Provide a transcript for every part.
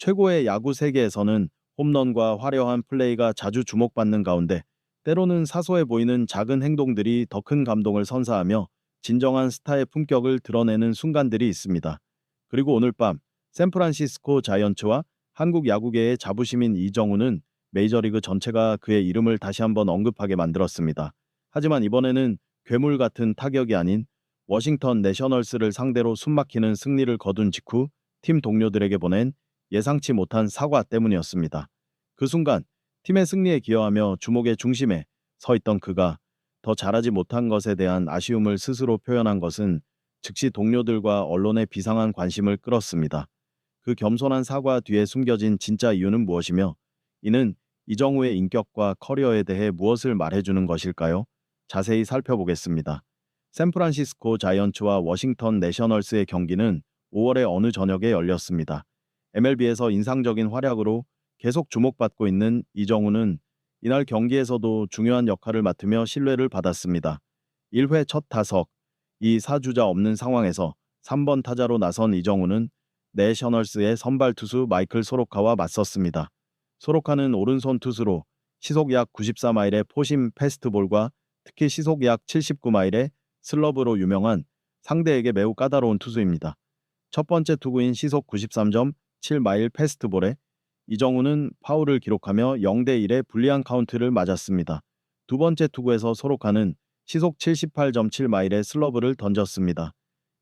최고의 야구 세계에서는 홈런과 화려한 플레이가 자주 주목받는 가운데 때로는 사소해 보이는 작은 행동들이 더 큰 감동을 선사하며 진정한 스타의 품격을 드러내는 순간들이 있습니다. 그리고 오늘 밤 샌프란시스코 자이언츠와 한국 야구계의 자부심인 이정우는 메이저리그 전체가 그의 이름을 다시 한번 언급하게 만들었습니다. 하지만 이번에는 괴물 같은 타격이 아닌 워싱턴 내셔널스를 상대로 숨막히는 승리를 거둔 직후 팀 동료들에게 보낸 예상치 못한 사과 때문이었습니다. 그 순간 팀의 승리에 기여하며 주목의 중심에 서 있던 그가 더 잘하지 못한 것에 대한 아쉬움을 스스로 표현한 것은 즉시 동료들과 언론의 비상한 관심을 끌었습니다. 그 겸손한 사과 뒤에 숨겨진 진짜 이유는 무엇이며 이는 이정우의 인격과 커리어에 대해 무엇을 말해주는 것일까요? 자세히 살펴보겠습니다. 샌프란시스코 자이언츠와 워싱턴 내셔널스의 경기는 5월의 어느 저녁에 열렸습니다. MLB에서 인상적인 활약으로 계속 주목받고 있는 이정우는 이날 경기에서도 중요한 역할을 맡으며 신뢰를 받았습니다. 1회 첫 타석, 이 사주자 없는 상황에서 3번 타자로 나선 이정우는 내셔널스의 선발 투수 마이클 소로카와 맞섰습니다. 소로카는 오른손 투수로 시속 약 94마일의 포심 패스트볼과 특히 시속 약 79마일의 슬러브로 유명한 상대에게 매우 까다로운 투수입니다. 첫 번째 투구인 시속 93.7마일 패스트볼에 이정우는 파울을 기록하며 0대 1의 불리한 카운트를 맞았습니다. 두 번째 투구에서 소로카는 시속 78.7마일의 슬러브를 던졌습니다.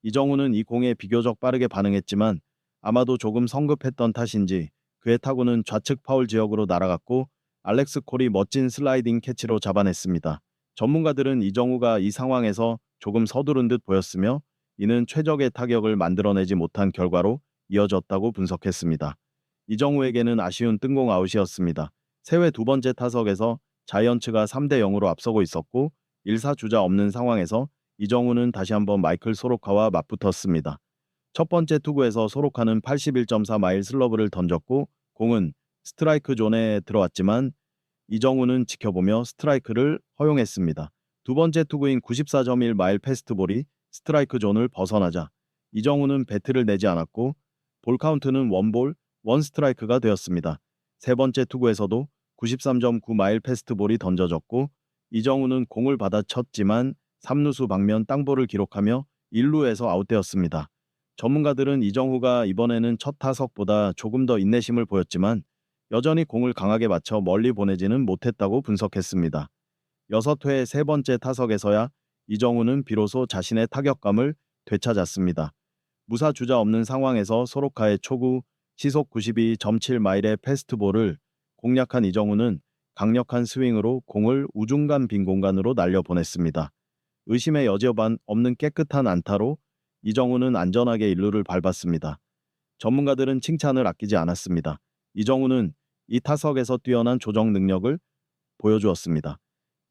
이정우는 이 공에 비교적 빠르게 반응했지만 아마도 조금 성급했던 탓인지 그의 타구는 좌측 파울 지역으로 날아갔고 알렉스 콜이 멋진 슬라이딩 캐치로 잡아냈습니다. 전문가들은 이정우가 이 상황에서 조금 서두른 듯 보였으며 이는 최적의 타격을 만들어내지 못한 결과로 이어졌다고 분석했습니다. 이정우에게는 아쉬운 뜬공 아웃이었습니다. 세회 두 번째 타석에서 자이언츠가 3대 0으로 앞서고 있었고 1사 주자 없는 상황에서 이정우는 다시 한번 마이클 소로카와 맞붙었습니다. 첫 번째 투구에서 소로카는 81.4 마일 슬러브를 던졌고 공은 스트라이크 존에 들어왔지만 이정우는 지켜보며 스트라이크를 허용했습니다. 두 번째 투구인 94.1 마일 패스트볼이 스트라이크 존을 벗어나자 이정우는 배트를 내지 않았고 볼 카운트는 원볼, 원 스트라이크가 되었습니다. 세 번째 투구에서도 93.9 마일 패스트볼이 던져졌고 이정우는 공을 받아 쳤지만 3루수 방면 땅볼을 기록하며 1루에서 아웃되었습니다. 전문가들은 이정우가 이번에는 첫 타석보다 조금 더 인내심을 보였지만 여전히 공을 강하게 맞춰 멀리 보내지는 못했다고 분석했습니다. 6회 세 번째 타석에서야 이정우는 비로소 자신의 타격감을 되찾았습니다. 무사 주자 없는 상황에서 소로카의 초구 시속 92.7마일의 패스트볼을 공략한 이정우는 강력한 스윙으로 공을 우중간 빈 공간으로 날려보냈습니다. 의심의 여지 없는 깨끗한 안타로 이정우는 안전하게 일루를 밟았습니다. 전문가들은 칭찬을 아끼지 않았습니다. 이정우는 이 타석에서 뛰어난 조정 능력을 보여주었습니다.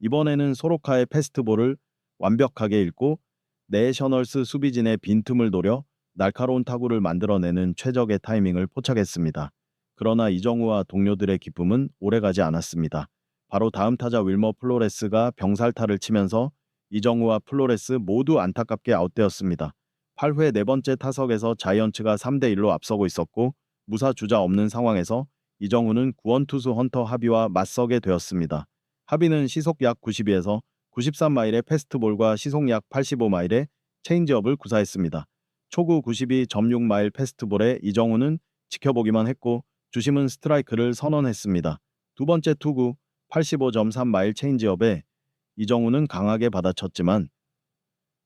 이번에는 소로카의 패스트볼을 완벽하게 읽고 내셔널스 수비진의 빈틈을 노려 날카로운 타구를 만들어내는 최적의 타이밍을 포착했습니다. 그러나 이정우와 동료들의 기쁨은 오래가지 않았습니다. 바로 다음 타자 윌머 플로레스가 병살타를 치면서 이정우와 플로레스 모두 안타깝게 아웃되었습니다. 8회 네 번째 타석에서 자이언츠가 3대 1로 앞서고 있었고 무사 주자 없는 상황에서 이정우는 구원투수 헌터 하비와 맞서게 되었습니다. 하비는 시속 약 92에서 93마일의 패스트볼과 시속 약 85마일의 체인지업을 구사했습니다. 초구 92.6마일 패스트볼에 이정우는 지켜보기만 했고 주심은 스트라이크를 선언했습니다. 두 번째 투구 85.3마일 체인지업에 이정우는 강하게 받아쳤지만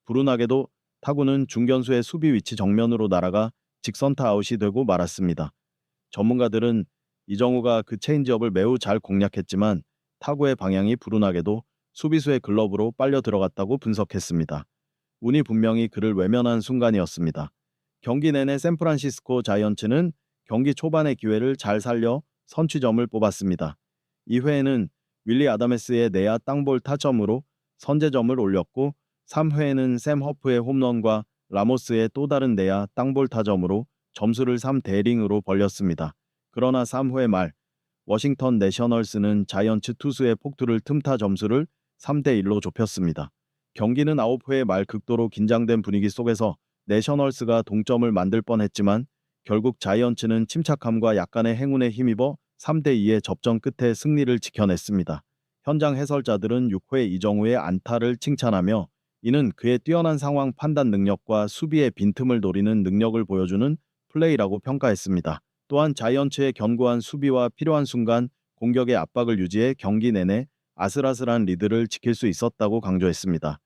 불운하게도 타구는 중견수의 수비 위치 정면으로 날아가 직선타 아웃이 되고 말았습니다. 전문가들은 이정우가 그 체인지업을 매우 잘 공략했지만 타구의 방향이 불운하게도 수비수의 글러브로 빨려 들어갔다고 분석했습니다. 운이 분명히 그를 외면한 순간이었습니다. 경기 내내 샌프란시스코 자이언츠는 경기 초반의 기회를 잘 살려 선취점을 뽑았습니다. 2회에는 윌리 아다메스의 내야 땅볼 타점으로 선제점을 올렸고 3회에는 샘 허프의 홈런과 라모스의 또 다른 내야 땅볼 타점으로 점수를 3대링으로 벌렸습니다. 그러나 3회 말 워싱턴 내셔널스는 자이언츠 투수의 폭투를 틈타 점수를 3대 1로 좁혔습니다. 경기는 9회 말 극도로 긴장된 분위기 속에서 내셔널스가 동점을 만들 뻔했지만 결국 자이언츠는 침착함과 약간의 행운에 힘입어 3대 2의 접전 끝에 승리를 지켜냈습니다. 현장 해설자들은 6회 이정우의 안타를 칭찬하며 이는 그의 뛰어난 상황 판단 능력과 수비의 빈틈을 노리는 능력을 보여주는 플레이라고 평가했습니다. 또한 자이언츠의 견고한 수비와 필요한 순간 공격의 압박을 유지해 경기 내내 아슬아슬한 리드를 지킬 수 있었다고 강조했습니다.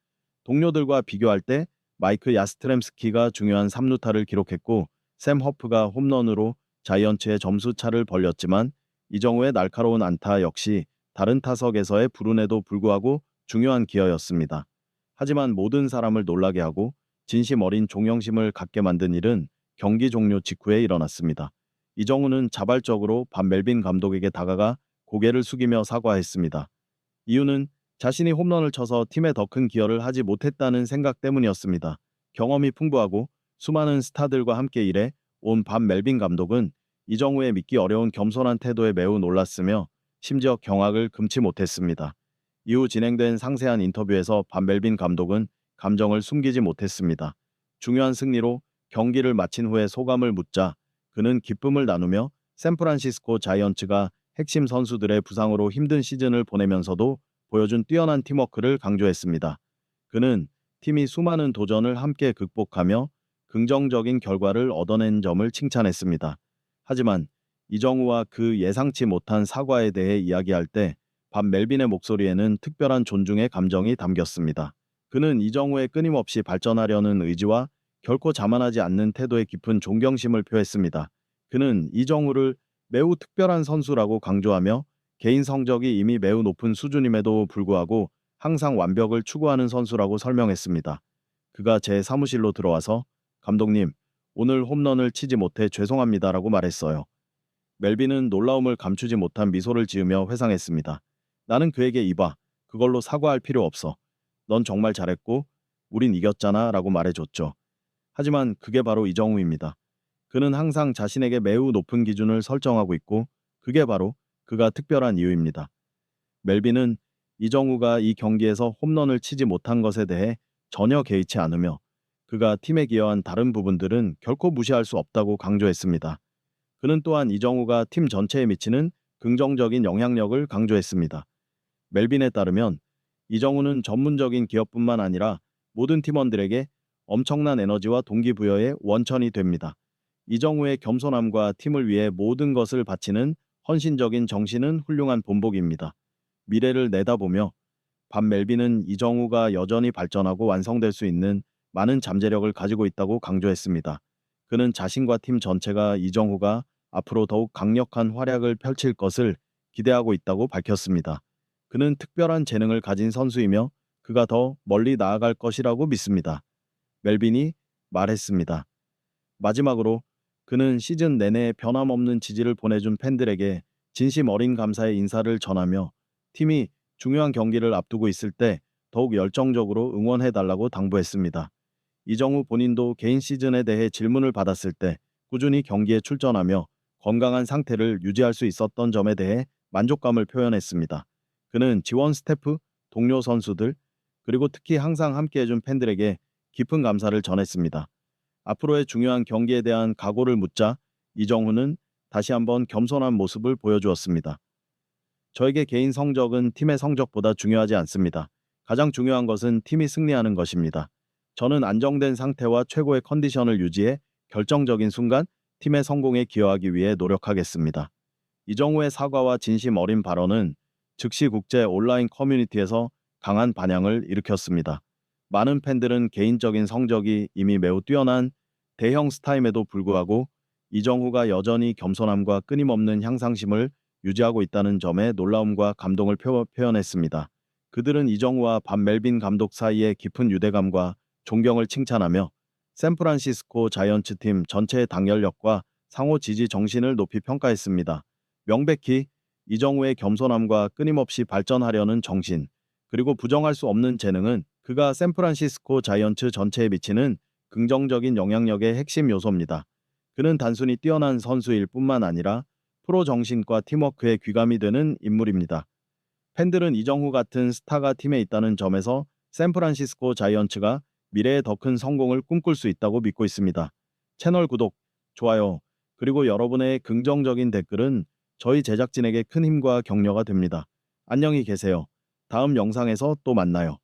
동료들과 비교할 때 마이크 야스트렘스키가 중요한 3루타를 기록했고 샘 허프가 홈런으로 자이언츠의 점수 차를 벌렸지만 이정우의 날카로운 안타 역시 다른 타석에서의 불운에도 불구하고 중요한 기여였습니다. 하지만 모든 사람을 놀라게 하고 진심 어린 종영심을 갖게 만든 일은 경기 종료 직후에 일어났습니다. 이정우는 자발적으로 반 멜빈 감독에게 다가가 고개를 숙이며 사과했습니다. 이유는 자신이 홈런을 쳐서 팀에 더 큰 기여를 하지 못했다는 생각 때문이었습니다. 경험이 풍부하고 수많은 스타들과 함께 일해 온반 멜빈 감독은 이정우의 믿기 어려운 겸손한 태도에 매우 놀랐으며 심지어 경악을 금치 못했습니다. 이후 진행된 상세한 인터뷰에서 반 멜빈 감독은 감정을 숨기지 못했습니다. 중요한 승리로 경기를 마친 후에 소감을 묻자 그는 기쁨을 나누며 샌프란시스코 자이언츠가 핵심 선수들의 부상으로 힘든 시즌을 보내면서도 보여준 뛰어난 팀워크를 강조했습니다. 그는 팀이 수많은 도전을 함께 극복하며 긍정적인 결과를 얻어낸 점을 칭찬했습니다. 하지만 이정우와 그 예상치 못한 사과에 대해 이야기할 때 밥 멜빈의 목소리에는 특별한 존중의 감정이 담겼습니다. 그는 이정우의 끊임없이 발전하려는 의지와 결코 자만하지 않는 태도에 깊은 존경심을 표했습니다. 그는 이정우를 매우 특별한 선수라고 강조하며 개인 성적이 이미 매우 높은 수준임에도 불구하고 항상 완벽을 추구하는 선수라고 설명했습니다. 그가 제 사무실로 들어와서 감독님, 오늘 홈런을 치지 못해 죄송합니다라고 말했어요. 멜빈은 놀라움을 감추지 못한 미소를 지으며 회상했습니다. 나는 그에게 이봐, 그걸로 사과할 필요 없어. 넌 정말 잘했고, 우린 이겼잖아 라고 말해줬죠. 하지만 그게 바로 이정우입니다. 그는 항상 자신에게 매우 높은 기준을 설정하고 있고, 그게 바로 그가 특별한 이유입니다. 멜빈은 이정우가 이 경기에서 홈런을 치지 못한 것에 대해 전혀 개의치 않으며 그가 팀에 기여한 다른 부분들은 결코 무시할 수 없다고 강조했습니다. 그는 또한 이정우가 팀 전체에 미치는 긍정적인 영향력을 강조했습니다. 멜빈에 따르면 이정우는 전문적인 기업뿐만 아니라 모든 팀원들에게 엄청난 에너지와 동기부여의 원천이 됩니다. 이정우의 겸손함과 팀을 위해 모든 것을 바치는 헌신적인 정신은 훌륭한 본보기입니다. 미래를 내다보며 반 멜빈은 이정우가 여전히 발전하고 완성될 수 있는 많은 잠재력을 가지고 있다고 강조했습니다. 그는 자신과 팀 전체가 이정우가 앞으로 더욱 강력한 활약을 펼칠 것을 기대하고 있다고 밝혔습니다. 그는 특별한 재능을 가진 선수이며 그가 더 멀리 나아갈 것이라고 믿습니다. 멜빈이 말했습니다. 마지막으로 그는 시즌 내내 변함없는 지지를 보내준 팬들에게 진심 어린 감사의 인사를 전하며 팀이 중요한 경기를 앞두고 있을 때 더욱 열정적으로 응원해달라고 당부했습니다. 이정우 본인도 개인 시즌에 대해 질문을 받았을 때 꾸준히 경기에 출전하며 건강한 상태를 유지할 수 있었던 점에 대해 만족감을 표현했습니다. 그는 지원 스태프, 동료 선수들, 그리고 특히 항상 함께해준 팬들에게 깊은 감사를 전했습니다. 앞으로의 중요한 경기에 대한 각오를 묻자 이정후는 다시 한번 겸손한 모습을 보여주었습니다. 저에게 개인 성적은 팀의 성적보다 중요하지 않습니다. 가장 중요한 것은 팀이 승리하는 것입니다. 저는 안정된 상태와 최고의 컨디션을 유지해 결정적인 순간 팀의 성공에 기여하기 위해 노력하겠습니다. 이정우의 사과와 진심 어린 발언은 즉시 국제 온라인 커뮤니티에서 강한 반향을 일으켰습니다. 많은 팬들은 개인적인 성적이 이미 매우 뛰어난 대형 스타임에도 불구하고 이정후가 여전히 겸손함과 끊임없는 향상심을 유지하고 있다는 점에 놀라움과 감동을 표, 현했습니다 그들은 이정후와 반 멜빈 감독 사이의 깊은 유대감과 존경을 칭찬하며 샌프란시스코 자이언츠 팀 전체의 당열력과 상호 지지 정신을 높이 평가했습니다. 명백히 이정우의 겸손함과 끊임없이 발전하려는 정신, 그리고 부정할 수 없는 재능은 그가 샌프란시스코 자이언츠 전체에 미치는 긍정적인 영향력의 핵심 요소입니다. 그는 단순히 뛰어난 선수일 뿐만 아니라 프로 정신과 팀워크에 귀감이 되는 인물입니다. 팬들은 이정후 같은 스타가 팀에 있다는 점에서 샌프란시스코 자이언츠가 미래에 더큰 성공을 꿈꿀 수 있다고 믿고 있습니다. 채널 구독, 좋아요, 그리고 여러분의 긍정적인 댓글은 저희 제작진에게 큰 힘과 격려가 됩니다. 안녕히 계세요. 다음 영상에서 또 만나요.